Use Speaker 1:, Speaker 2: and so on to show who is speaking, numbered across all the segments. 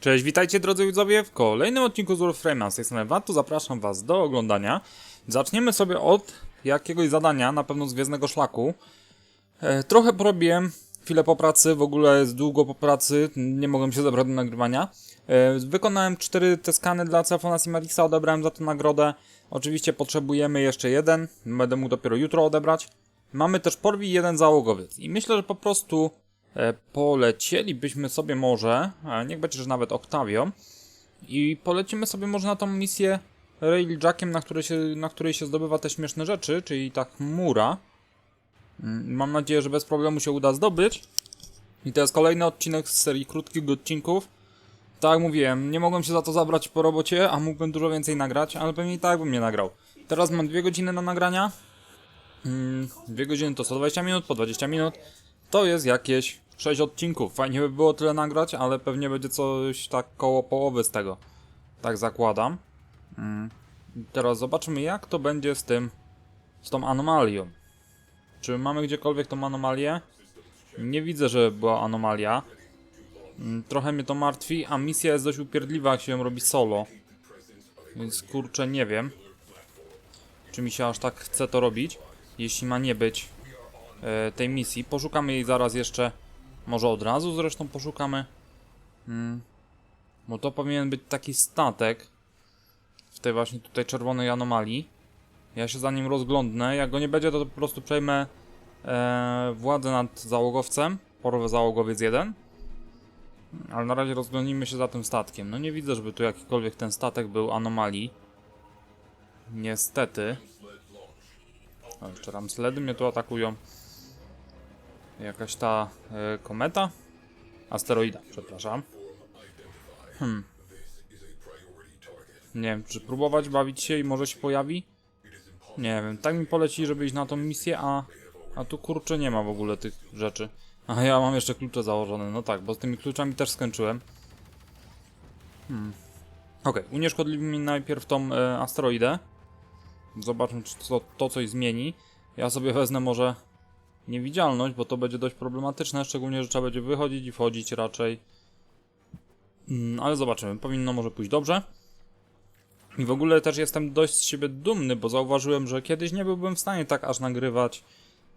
Speaker 1: Cześć, witajcie drodzy widzowie w kolejnym odcinku z Warframe'a. Z tej strony Watu zapraszam was do oglądania. Zaczniemy sobie od jakiegoś zadania, na pewno z Gwiezdnego Szlaku. E, trochę porobiłem, chwilę po pracy, w ogóle jest długo po pracy, nie mogłem się zebrać do nagrywania. E, wykonałem cztery te skany dla Cefona Simarixa, odebrałem za to nagrodę. Oczywiście potrzebujemy jeszcze jeden, będę mógł dopiero jutro odebrać. Mamy też porwi jeden załogowiec i myślę, że po prostu polecielibyśmy sobie może, niech będzie, że nawet Octavio i polecimy sobie może na tą misję Railjackiem, na, której się, na której się zdobywa te śmieszne rzeczy, czyli ta chmura. Mm, Mam nadzieję, że bez problemu się uda zdobyć. I to jest kolejny odcinek z serii krótkich odcinków. Tak jak mówiłem, nie mogłem się za to zabrać po robocie, a mógłbym dużo więcej nagrać, ale pewnie i tak bym nie nagrał. Teraz mam dwie godziny na nagrania. Mm, Dwie godziny to 120 minut, po 20 minut. To jest jakieś 6 odcinków. Fajnie by było tyle nagrać, ale pewnie będzie coś tak koło połowy z tego. Tak zakładam. Mm. Teraz zobaczymy jak to będzie z tym, z tą anomalią. Czy mamy gdziekolwiek tą anomalię? Nie widzę, że była anomalia. Mm, Trochę mnie to martwi, a misja jest dość upierdliwa, jak się ją robi solo. Więc kurczę, nie wiem. Czy mi się aż tak chce to robić, jeśli ma nie być tej misji. Poszukamy jej zaraz jeszcze. Może od razu zresztą poszukamy. Mm. Bo to powinien być taki statek w tej właśnie tutaj czerwonej anomalii. Ja się za nim rozglądnę. Jak go nie będzie, to po prostu przejmę e, władzę nad załogowcem. Porowy załogowiec 1. Ale na razie rozglądnijmy się za tym statkiem. No nie widzę, żeby tu jakikolwiek ten statek był anomalii. Niestety. O, jeszcze tam sledy mnie tu atakują. Jakaś ta e, kometa? Asteroida, przepraszam. Hmm. Nie wiem, czy próbować bawić się i może się pojawi? Nie wiem, tak mi poleci, żeby iść na tą misję, a, a tu kurczę nie ma w ogóle tych rzeczy. A ja mam jeszcze klucze założone, no tak, bo z tymi kluczami też skończyłem. Hmm. Okej, unieszkodliwimy najpierw tą e, asteroidę. Zobaczmy, czy to, to coś zmieni. Ja sobie wezmę może niewidzialność, bo to będzie dość problematyczne, szczególnie, że trzeba będzie wychodzić i wchodzić raczej. Mm, ale zobaczymy, powinno może pójść dobrze. I w ogóle też jestem dość z siebie dumny, bo zauważyłem, że kiedyś nie byłbym w stanie tak aż nagrywać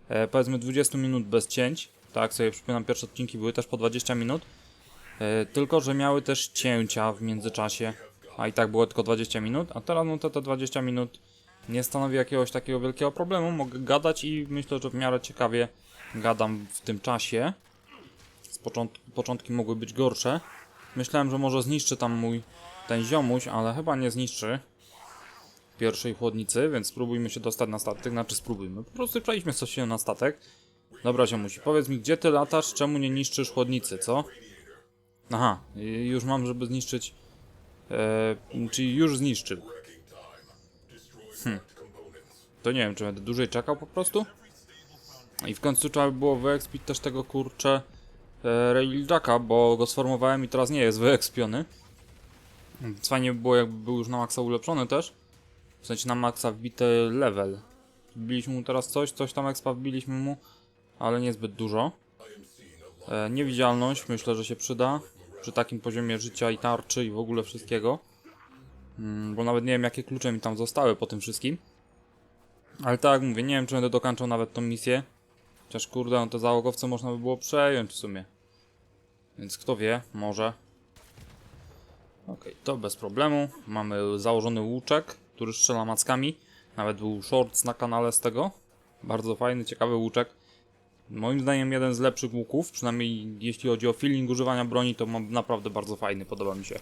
Speaker 1: e, powiedzmy 20 minut bez cięć. Tak sobie przypominam, pierwsze odcinki były też po 20 minut. E, tylko, że miały też cięcia w międzyczasie, a i tak było tylko 20 minut, a teraz no to te 20 minut nie stanowi jakiegoś takiego wielkiego problemu. Mogę gadać i myślę, że w miarę ciekawie gadam w tym czasie. Z początki mogły być gorsze. Myślałem, że może zniszczy tam mój ten ziomuś, ale chyba nie zniszczy pierwszej chłodnicy, więc spróbujmy się dostać na statek. Znaczy spróbujmy, po prostu przejdźmy coś się na statek. Dobra ziomuś, powiedz mi, gdzie ty latasz, czemu nie niszczysz chłodnicy, co? Aha, i już mam, żeby zniszczyć... E, czyli już zniszczył. Hm. To nie wiem, czy będę dłużej czekał po prostu? I w końcu trzeba by było wyekspić też tego kurcze e, bo go sformowałem i teraz nie jest wyekspiony. Więc Fajnie by było, jakby był już na maksa ulepszony też. W sensie na maksa wbity level. Wbiliśmy mu teraz coś, coś tam expa wbiliśmy mu, ale niezbyt dużo. E, niewidzialność myślę, że się przyda. Przy takim poziomie życia i tarczy i w ogóle wszystkiego. Mm, bo nawet nie wiem jakie klucze mi tam zostały po tym wszystkim. Ale tak mówię, nie wiem czy będę dokończał nawet tą misję. Chociaż kurde, no te załogowce można by było przejąć w sumie. Więc kto wie, może. Okej, to bez problemu. Mamy założony łuczek, który strzela mackami. Nawet był shorts na kanale z tego. Bardzo fajny, ciekawy łuczek. Moim zdaniem jeden z lepszych łuków, przynajmniej jeśli chodzi o feeling używania broni, to naprawdę bardzo fajny, podoba mi się.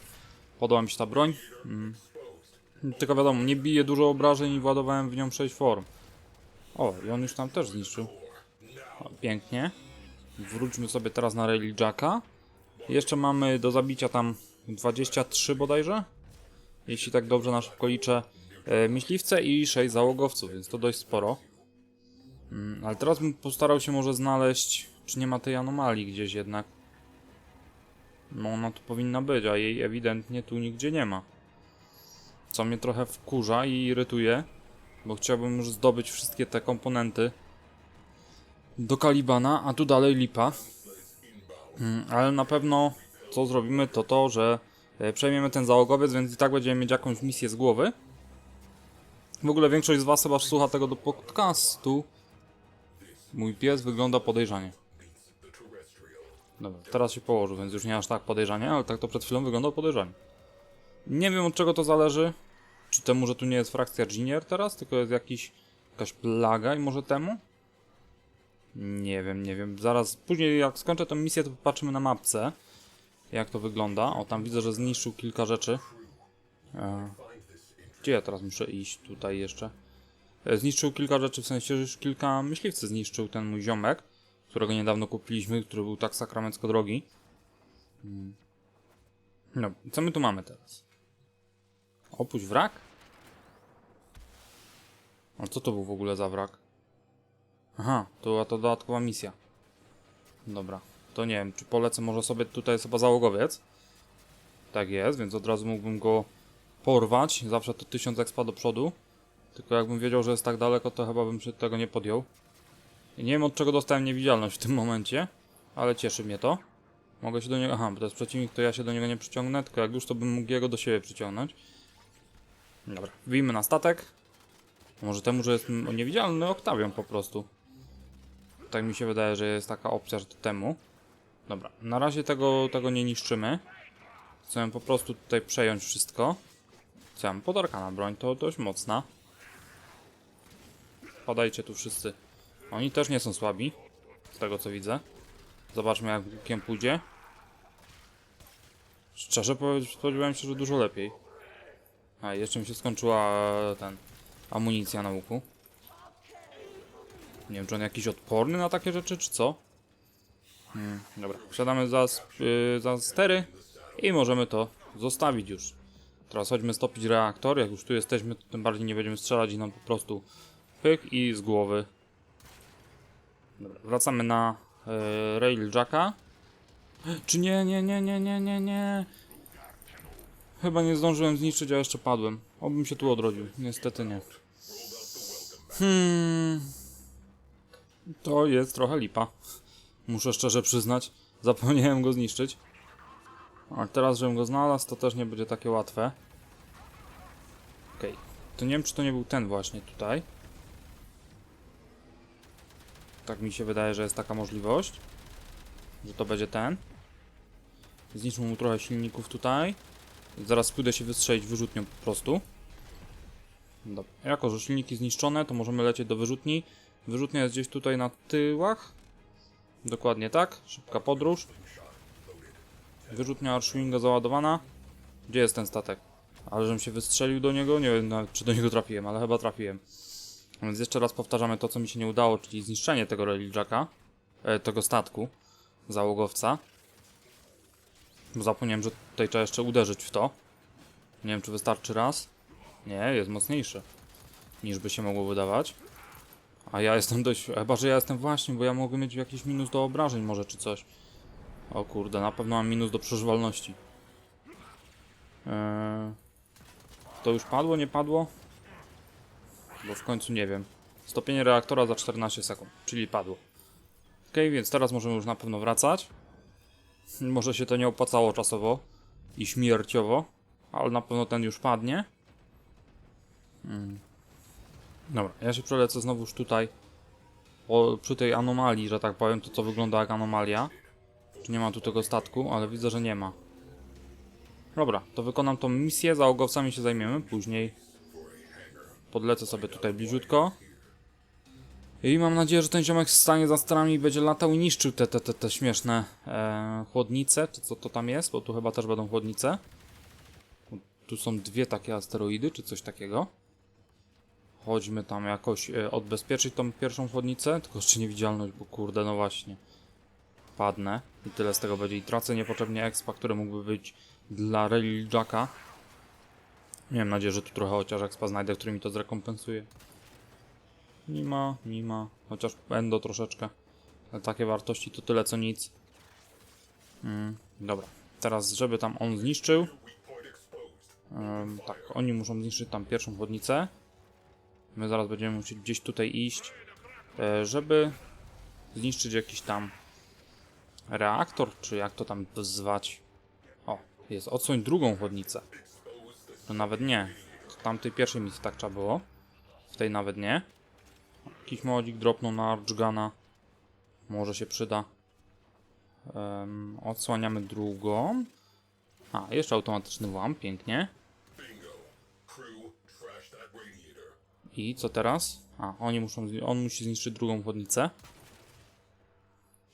Speaker 1: Podoba mi się ta broń. Mm. Tylko wiadomo, nie bije dużo obrażeń i władowałem w nią 6 form. O, i on już tam też zniszczył. O, pięknie. Wróćmy sobie teraz na Railjacka. Jeszcze mamy do zabicia tam 23 bodajże? Jeśli tak dobrze na szybko liczę. E, myśliwce i 6 załogowców, więc to dość sporo. Mm, ale teraz bym postarał się może znaleźć, czy nie ma tej anomalii gdzieś jednak. No ona tu powinna być, a jej ewidentnie tu nigdzie nie ma. Co mnie trochę wkurza i irytuje, bo chciałbym już zdobyć wszystkie te komponenty do Kalibana, a tu dalej lipa. Mm, Ale na pewno co zrobimy to to, że e, przejmiemy ten załogowiec, więc i tak będziemy mieć jakąś misję z głowy. W ogóle większość z was chyba słucha tego do podcastu. Mój pies wygląda podejrzanie. Dobra, teraz się położył, więc już nie aż tak podejrzanie, ale tak to przed chwilą wyglądał podejrzanie. Nie wiem od czego to zależy. Czy temu, że tu nie jest frakcja Ginier teraz, tylko jest jakiś, jakaś plaga i może temu? Nie wiem, nie wiem. Zaraz, później jak skończę tę misję, to popatrzymy na mapce. Jak to wygląda. O, tam widzę, że zniszczył kilka rzeczy. E, gdzie ja teraz muszę iść? Tutaj jeszcze. E, zniszczył kilka rzeczy, w sensie, że już kilka myśliwcy zniszczył ten mój ziomek, którego niedawno kupiliśmy, który był tak sakramencko drogi. Mm. No, co my tu mamy teraz? Opuść wrak? A co to był w ogóle za wrak? Aha, to była to dodatkowa misja. Dobra, to nie wiem, czy polecę może sobie, tutaj jest chyba załogowiec. Tak jest, więc od razu mógłbym go porwać. Zawsze to 1000 expa do przodu. Tylko jakbym wiedział, że jest tak daleko, to chyba bym się tego nie podjął. I nie wiem od czego dostałem niewidzialność w tym momencie, ale cieszy mnie to. Mogę się do niego. Aha, bo to jest przeciwnik, to ja się do niego nie przyciągnę, tylko jak już to bym mógł jego do siebie przyciągnąć. Dobra, wbijmy na statek. Może temu, że jest niewidzialny Oktawion po prostu. Tak mi się wydaje, że jest taka opcja, że to temu. Dobra, na razie tego, tego nie niszczymy. Chcę po prostu tutaj przejąć wszystko. Co ja mam? Podarkana broń, to dość mocna. Padajcie tu wszyscy. Oni też nie są słabi. Z tego co widzę. Zobaczmy jak łukiem pójdzie. Szczerze powiedz- spodziewałem się, że dużo lepiej. A jeszcze mi się skończyła e, ten amunicja na łuku. Nie wiem, czy on jakiś odporny na takie rzeczy, czy co? Hmm, dobra, wsiadamy za, yy, za stery i możemy to zostawić już. Teraz chodźmy stopić reaktor. Jak już tu jesteśmy, to tym bardziej nie będziemy strzelać i nam po prostu pyk i z głowy. Dobra, wracamy na yy, Railjacka. Czy nie, nie, nie, nie, nie, nie, nie. Chyba nie zdążyłem zniszczyć, a jeszcze padłem. Obym się tu odrodził. Niestety nie. Hmm. To jest trochę lipa. Muszę szczerze przyznać. Zapomniałem go zniszczyć. A teraz, żebym go znalazł, to też nie będzie takie łatwe. Okej. To nie wiem, czy to nie był ten właśnie tutaj. Tak mi się wydaje, że jest taka możliwość. Że to będzie ten. Zniszczmy mu trochę silników tutaj. Zaraz pójdę się wystrzelić wyrzutnią po prostu. Dobra. Jako, że silniki zniszczone, to możemy lecieć do wyrzutni. Wyrzutnia jest gdzieś tutaj na tyłach. Dokładnie tak. Szybka podróż. Wyrzutnia Archwinga załadowana. Gdzie jest ten statek? Ale żebym się wystrzelił do niego? Nie wiem czy do niego trafiłem, ale chyba trafiłem. Więc jeszcze raz powtarzamy to, co mi się nie udało, czyli zniszczenie tego Reliljacka. E, tego statku. Załogowca. Zapomniałem, że tutaj trzeba jeszcze uderzyć w to. Nie wiem, czy wystarczy raz. Nie, jest mocniejszy. Niż by się mogło wydawać. A ja jestem dość... Chyba, że ja jestem właśnie, bo ja mogę mieć jakiś minus do obrażeń może, czy coś. O kurde, na pewno mam minus do przeżywalności. Eee... To już padło, nie padło? Bo w końcu nie wiem. Stopienie reaktora za 14 sekund, czyli padło. Ok, więc teraz możemy już na pewno wracać. Może się to nie opłacało czasowo i śmierciowo, ale na pewno ten już padnie. Mm. Dobra, ja się przelecę znowuż tutaj po, przy tej anomalii, że tak powiem, to co wygląda jak anomalia. Czy nie ma tu tego statku, ale widzę, że nie ma. Dobra, to wykonam tą misję, załogowcami się zajmiemy później. Podlecę sobie tutaj bliziutko. I mam nadzieję, że ten ziomek stanie za starami będzie latał i niszczył te, te, te, te śmieszne e, chłodnice, czy co to tam jest, bo tu chyba też będą chłodnice. Tu są dwie takie asteroidy, czy coś takiego. Chodźmy tam jakoś e, odbezpieczyć tą pierwszą chłodnicę, tylko jeszcze niewidzialność, bo kurde, no właśnie. Padnę i tyle z tego będzie. I tracę niepotrzebnie expa, które mógłby być dla Railjacka. Miałem nadzieję, że tu trochę chociaż expa znajdę, który mi to zrekompensuje. Nie ma, nie ma. Chociaż będą troszeczkę. Ale takie wartości to tyle co nic. Mm, dobra. Teraz, żeby tam on zniszczył. Ym, tak, oni muszą zniszczyć tam pierwszą chłodnicę. My zaraz będziemy musieli gdzieś tutaj iść, e, żeby zniszczyć jakiś tam reaktor, czy jak to tam zwać. O, Jest, odsłoń drugą chodnicę. To nawet nie. W tamtej pierwszej misji tak trzeba było. W tej nawet nie. Jakiś modzik dropnął na Archgana. Może się przyda. Em, odsłaniamy drugą. A, jeszcze automatyczny włam, pięknie. I co teraz? A, oni muszą, on musi zniszczyć drugą chodnicę.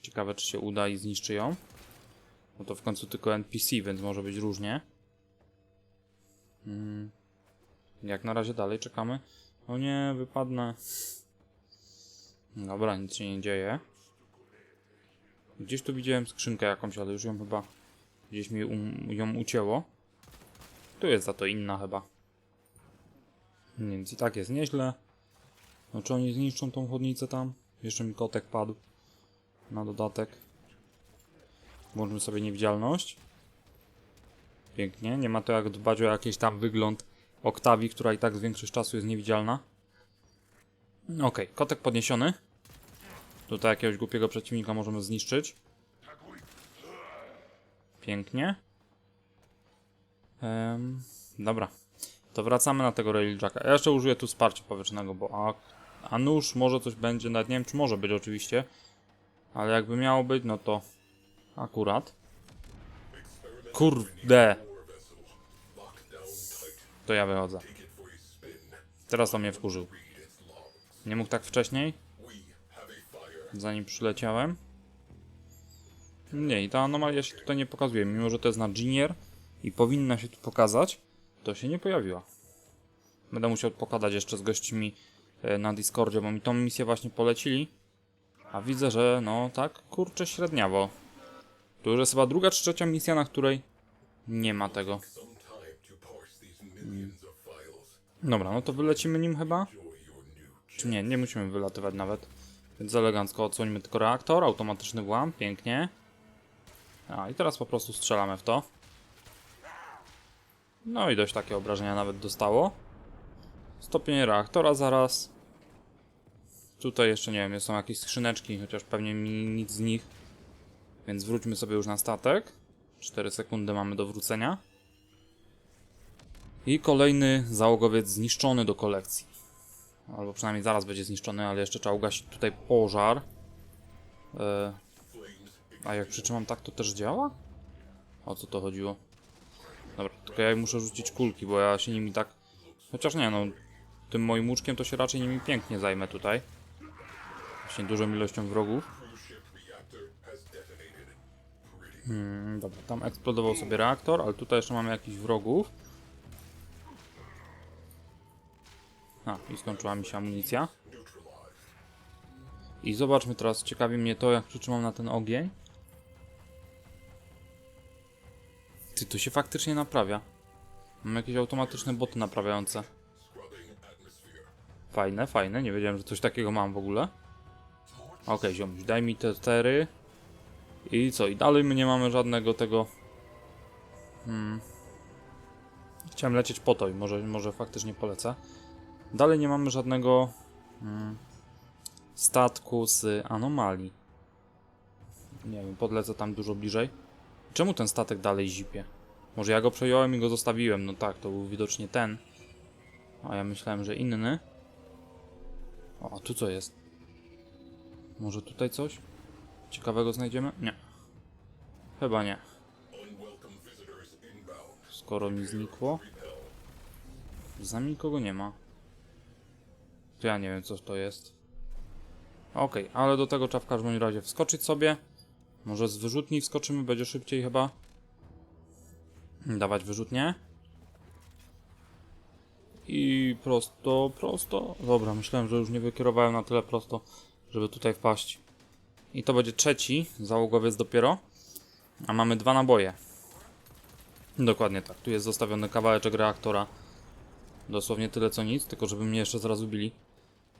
Speaker 1: Ciekawe, czy się uda i zniszczy ją. Bo to w końcu tylko NPC, więc może być różnie. Mm. Jak na razie dalej czekamy. O nie, wypadnę. Dobra, nic się nie dzieje. Gdzieś tu widziałem skrzynkę jakąś, ale już ją chyba gdzieś mi um, ją ucięło. Tu jest za to inna chyba. Więc i tak jest nieźle. No czy oni zniszczą tą chodnicę tam? Jeszcze mi kotek padł. Na dodatek. Włączmy sobie niewidzialność. Pięknie. Nie ma to jak dbać o jakiś tam wygląd Oktawii, która i tak z większość czasu jest niewidzialna. Okej, kotek podniesiony. Tutaj jakiegoś głupiego przeciwnika możemy zniszczyć. Pięknie. Dobra. To wracamy na tego Railjacka. Ja jeszcze użyję tu wsparcia powietrznego, bo a, a nóż może coś będzie, nawet nie wiem czy może być oczywiście. Ale jakby miało być, no to akurat. Kurde. To ja wychodzę. Teraz to mnie wkurzył. Nie mógł tak wcześniej? Zanim przyleciałem? Nie, i ta anomalia się tutaj nie pokazuje. Mimo, że to jest na Ginier i powinna się tu pokazać, to się nie pojawiła. Będę musiał pokazać jeszcze z gośćmi e, na Discordzie, bo mi tą misję właśnie polecili. A widzę, że no tak, kurczę, średniawo. To już jest chyba druga czy trzecia misja, na której nie ma tego. Dobra, no to wylecimy nim chyba? Czy nie, nie musimy wylatywać nawet. Więc elegancko odsłonimy tylko reaktor, automatyczny włam, pięknie. A i teraz po prostu strzelamy w to. No i dość takie obrażenia nawet dostało. Stopień reaktora zaraz. Tutaj jeszcze nie wiem, są jakieś skrzyneczki, chociaż pewnie mi nic z nich. Więc wróćmy sobie już na statek. 4 sekundy mamy do wrócenia. I kolejny załogowiec zniszczony do kolekcji. Albo przynajmniej zaraz będzie zniszczony, ale jeszcze trzeba ugasić tutaj pożar. E, a jak przytrzymam tak, to też działa? O co to chodziło? Dobra, tylko ja muszę rzucić kulki, bo ja się nimi tak... Chociaż nie, no... Tym moim łuczkiem to się raczej nimi pięknie zajmę tutaj. Właśnie dużą ilością wrogów. Hmm, dobra, tam eksplodował sobie reaktor, ale tutaj jeszcze mamy jakichś wrogów. A, i skończyła mi się amunicja. I zobaczmy teraz, ciekawi mnie to, jak przytrzymam na ten ogień. Ty, to się faktycznie naprawia. Mam jakieś automatyczne boty naprawiające. Fajne, fajne, nie wiedziałem, że coś takiego mam w ogóle. Okej, ziomuś, daj mi te cztery. I co, i dalej my nie mamy żadnego tego... Hmm. Chciałem lecieć po to i może, może faktycznie polecę. Dalej nie mamy żadnego mm, statku z anomalii. Nie wiem, podlecę tam dużo bliżej. Czemu ten statek dalej zipie? Może ja go przejąłem i go zostawiłem. No tak, to był widocznie ten. A ja myślałem, że inny. O, a tu co jest? Może tutaj coś ciekawego znajdziemy? Nie. Chyba nie. Skoro mi znikło. Za nikogo nie ma. To ja nie wiem, co to jest. Okej, ale do tego trzeba w każdym razie wskoczyć sobie. Może z wyrzutni wskoczymy, będzie szybciej chyba. Dawać wyrzutnie. I prosto, prosto. Dobra, myślałem, że już nie wykierowałem na tyle prosto, żeby tutaj wpaść. I to będzie trzeci załogowiec dopiero. A mamy dwa naboje. Dokładnie tak. Tu jest zostawiony kawałeczek reaktora. Dosłownie tyle co nic, tylko żeby mnie jeszcze zaraz ubili.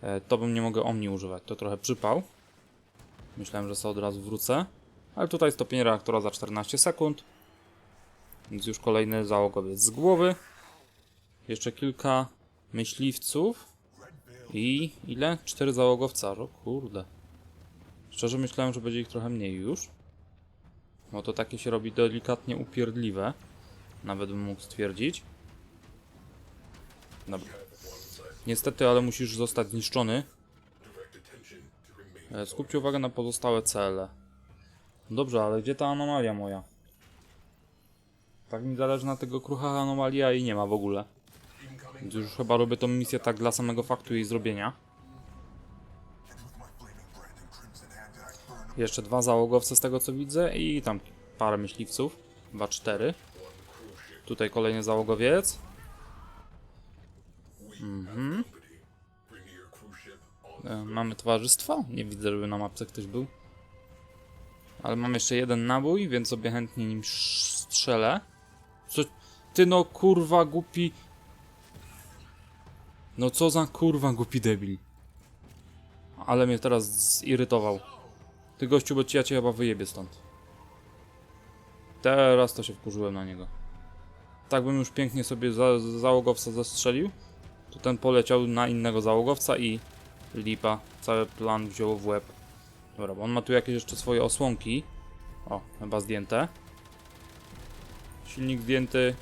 Speaker 1: E, to bym nie mogę omni używać. To trochę przypał. Myślałem, że sobie od razu wrócę. Ale tutaj stopień reaktora za 14 sekund. Więc już kolejny załogowiec z głowy. Jeszcze kilka myśliwców. I ile? Cztery załogowca. O kurde. Szczerze myślałem, że będzie ich trochę mniej już. Bo to takie się robi delikatnie upierdliwe. Nawet bym mógł stwierdzić. Dobra. Niestety, ale musisz zostać zniszczony. E, Skupcie uwagę na pozostałe cele. Dobrze, ale gdzie ta anomalia moja? Tak mi zależy na tego krucha anomalia i nie ma w ogóle. Więc już chyba robię tą misję tak dla samego faktu jej zrobienia. Jeszcze dwa załogowce z tego co widzę i tam parę myśliwców. Chyba cztery. Tutaj kolejny załogowiec. Mhm. E, Mamy towarzystwo? Nie widzę, żeby na mapce ktoś był. Ale mam jeszcze jeden nabój, więc sobie chętnie nim strzelę. Co? Ty no kurwa głupi. No co za kurwa głupi debil. Ale mnie teraz zirytował. Ty gościu, bo ci ja cię chyba wyjebię stąd. Teraz to się wkurzyłem na niego. Tak bym już pięknie sobie za, załogowca zastrzelił. To ten poleciał na innego załogowca i lipa. Cały plan wziął w łeb. Dobra, bo on ma tu jakieś jeszcze swoje osłonki. O, chyba zdjęte. Silnik zdjęty.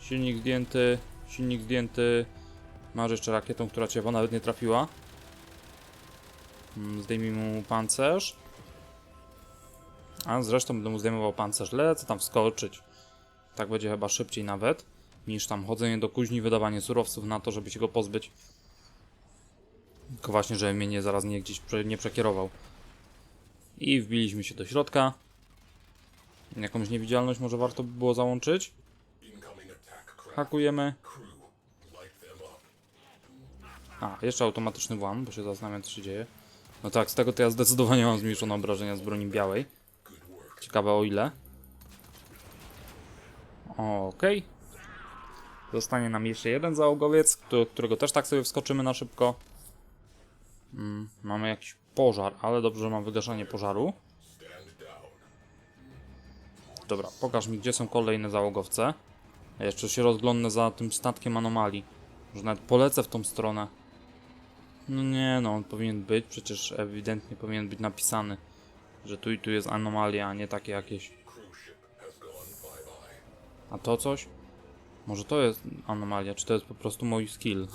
Speaker 1: Silnik zdjęty. Silnik zdjęty. Masz jeszcze rakietą, która cię nawet nie trafiła. Mm, Zdejmij mu pancerz. A zresztą będę mu zdejmował pancerz. Lecę tam wskoczyć. Tak będzie chyba szybciej nawet. Niż tam chodzenie do kuźni, wydawanie surowców na to, żeby się go pozbyć. Tylko właśnie, żeby mnie nie, zaraz nie gdzieś nie przekierował. I wbiliśmy się do środka. Jakąś niewidzialność może warto by było załączyć. Hakujemy. A, jeszcze automatyczny włam, bo się zastanawiam co się dzieje. No tak, z tego to ja zdecydowanie mam zmniejszone obrażenia z broni białej. Ciekawe o ile. Okej. Zostanie nam jeszcze jeden załogowiec, do którego też tak sobie wskoczymy na szybko. Mm, mamy jakiś pożar, ale dobrze, że mam wygaszanie pożaru. Dobra, pokaż mi, gdzie są kolejne załogowce. Ja jeszcze się rozglądnę za tym statkiem anomalii. Że nawet polecę w tą stronę. No nie, no on powinien być, przecież ewidentnie powinien być napisany, że tu i tu jest anomalia, a nie takie jakieś. A to coś? Może to jest anomalia, czy to jest po prostu mój skill?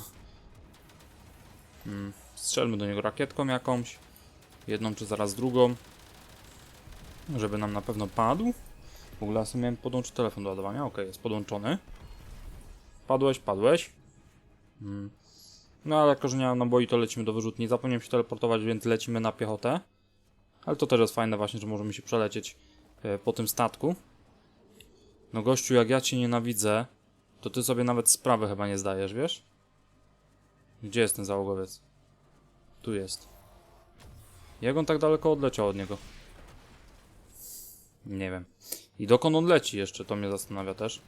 Speaker 1: Hmm. Strzelmy do niego rakietką jakąś. Jedną czy zaraz drugą. Żeby nam na pewno padł. W ogóle ja miałem podłączyć telefon do ładowania. Ok, jest podłączony. Padłeś, padłeś. Hmm. No ale jako, że nie mam naboi, to lecimy do wyrzutni. Zapomniałem się teleportować, więc lecimy na piechotę. Ale to też jest fajne właśnie, że możemy się przelecieć e, po tym statku. No gościu, jak ja cię nienawidzę, to ty sobie nawet sprawy chyba nie zdajesz, wiesz? Gdzie jest ten załogowiec? Tu jest. Jak on tak daleko odleciał od niego? Nie wiem. I dokąd on leci jeszcze, to mnie zastanawia też.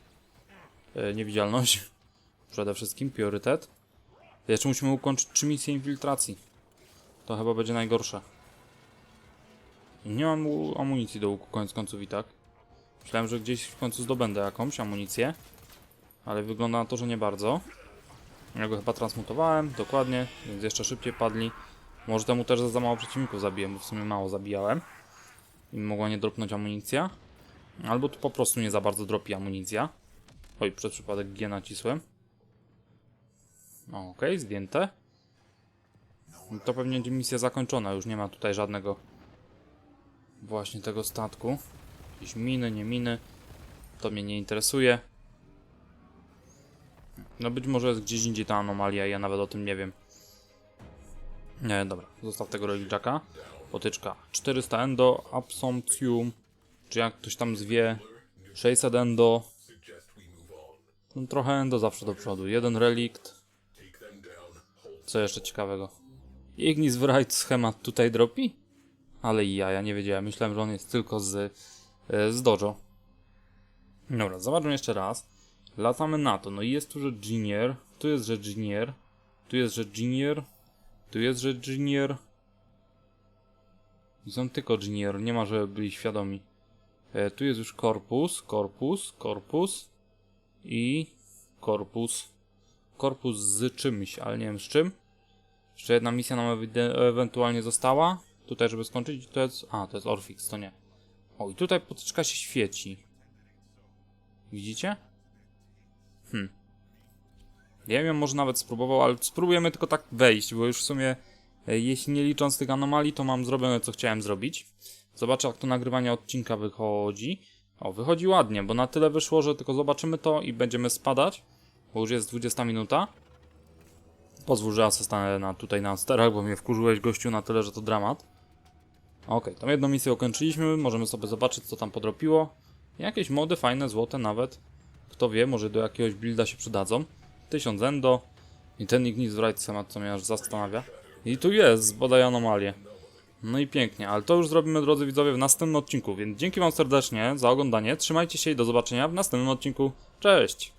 Speaker 1: E, niewidzialność. Przede wszystkim, priorytet. Jeszcze musimy ukończyć trzy misje infiltracji. To chyba będzie najgorsze. Nie mam amunicji do łuku koniec końców i tak. Myślałem, że gdzieś w końcu zdobędę jakąś amunicję. Ale wygląda na to, że nie bardzo. Ja go chyba transmutowałem, dokładnie, więc jeszcze szybciej padli. Może temu też za mało przeciwników zabiłem, bo w sumie mało zabijałem. I mogła nie dropnąć amunicja. Albo tu po prostu nie za bardzo dropi amunicja. Oj, przez przypadek G nacisłem. Okej, zdjęte. No To pewnie będzie misja zakończona, już nie ma tutaj żadnego właśnie tego statku. Jakieś miny, nie miny. To mnie nie interesuje. No być może jest gdzieś indziej ta anomalia, ja nawet o tym nie wiem. Nie, dobra, zostaw tego Religiaka. Potyczka 400 endo, Absomptium, czy jak ktoś tam zwie, 600 endo. No, trochę endo zawsze do przodu. Jeden relikt. Co jeszcze ciekawego? Ignis Wright schemat tutaj dropi? Ale i ja, ja nie wiedziałem. Myślałem, że on jest tylko z, e, z dojo. Dobra, zobaczmy jeszcze raz. Latamy na to. No i jest tu, że Genier. Tu jest, że Genier. Tu jest, że Genier. Tu jest, że Genier. I są tylko Genier. Nie ma, żeby byli świadomi. E, tu jest już korpus, korpus, korpus. I korpus. Korpus z czymś, ale nie wiem z czym. Jeszcze jedna misja nam ewentualnie została. Tutaj, żeby skończyć, to jest... A, to jest Orfix, to nie. O, i tutaj potyczka się świeci. Widzicie? Hmm. Ja bym może nawet spróbował, ale spróbujemy tylko tak wejść, bo już w sumie, e, jeśli nie licząc tych anomalii, to mam zrobione co chciałem zrobić. Zobaczę jak to nagrywanie odcinka wychodzi. O, wychodzi ładnie, bo na tyle wyszło, że tylko zobaczymy to i będziemy spadać, bo już jest 20 minuta. Pozwól, że ja se stanę na, tutaj na sterach, bo mnie wkurzyłeś gościu na tyle, że to dramat. Okej, tą jedną misję ukończyliśmy, możemy sobie zobaczyć co tam podrobiło. Jakieś mody fajne, złote nawet. Kto wie, może do jakiegoś builda się przydadzą. 1000 endo. I ten Ignis Wright temat, co mnie aż zastanawia. I tu jest, bodaj anomalie. No i pięknie, ale to już zrobimy, drodzy widzowie, w następnym odcinku, więc dzięki wam serdecznie za oglądanie, trzymajcie się i do zobaczenia w następnym odcinku. Cześć!